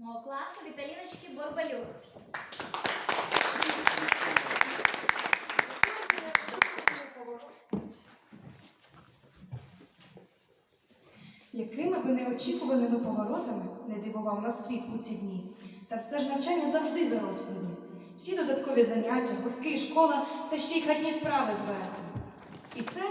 мого класу Віталіночки Борбалюк. Якими би неочікуваними поворотами не дивував нас світ у ці дні. Та все ж навчання завжди за розкладом. Всі додаткові заняття, гуртки, школа та ще й хатні справи зверху. І це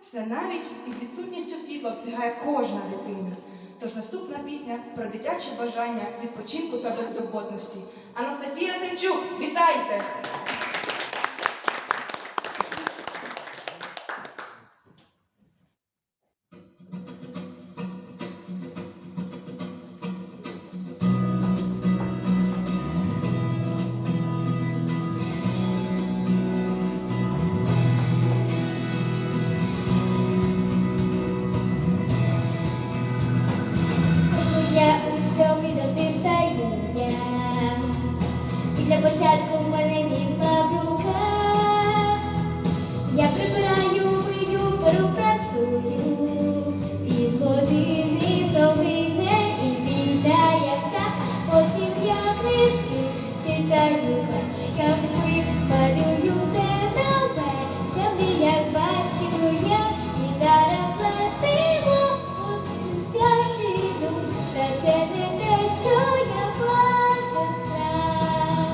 все навіть із відсутністю світла встигає кожна дитина. Тож наступна пісня про дитяче бажання відпочинку та безтурботності. Анастасія Семчук, вітайте! Землі, як бачу я, і даром платимо це не те, що я бачу сам.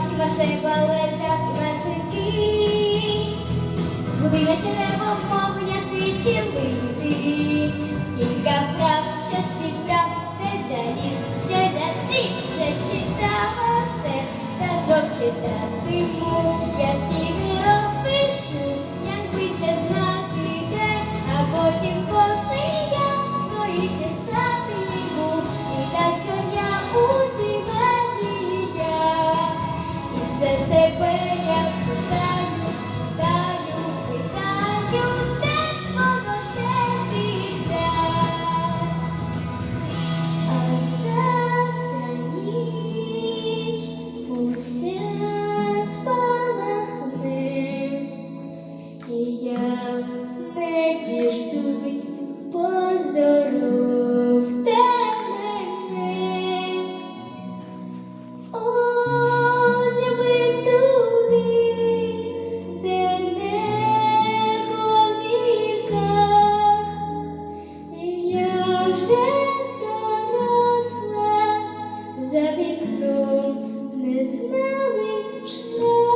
Пахні машеба лежав і. Година чи небо мовлення свічили ти. Кілька вправ, щось підправ, не заліз, щось засип, зачитала все, та довчитатиму. Я стіни і все себе я питаю, питаю, питаю, де ж воно тепиться? А завтра ніч уся я не діждусь, поздоровте Schlecken um, nis nami Schlecken.